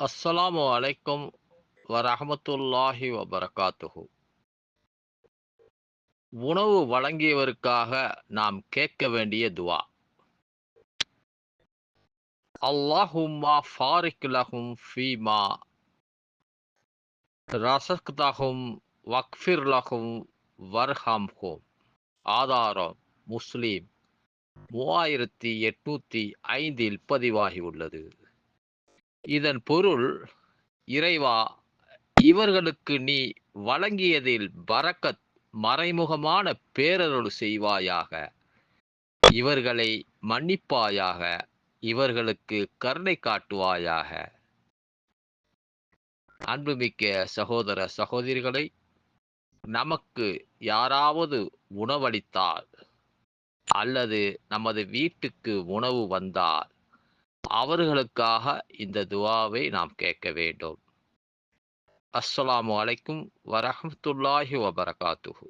அஸ்ஸலாமு அலைக்கும் வரஹமத்துல்லாஹி வபரகாத்துஹு. உணவு வழங்கியவருக்காக நாம் கேட்க வேண்டிய துவா. அல்லாஹும்மா ஃபாரிக் லஹும் ஃபீமா. ரசக்தஹும் வக்ஃபிர் லஹும் வர்ஹம்ஹும். ஆதாரம் முஸ்லீம். மூவாயிரத்தி எட்நூத்தி ஐந்தில் பதிவாகி உள்ளது. இதன் பொருள் இறைவா இவர்களுக்கு நீ வழங்கியதில் பரக்கத் மறைமுகமான பேரருள் செய்வாயாக. இவர்களை மன்னிப்பாயாக இவர்களுக்கு கருணை காட்டுவாயாக. அன்புமிக்க சகோதர சகோதரிகளை நமக்கு யாராவது உணவளித்தால் அல்லது நமது வீட்டுக்கு உணவு வந்தால் அவர்களுக்காக இந்த துவாவை நாம் கேட்க வேண்டும். அஸ்ஸலாமு அலைக்கும் வரஹமத்துல்லாஹி வபரகாத்துஹூ.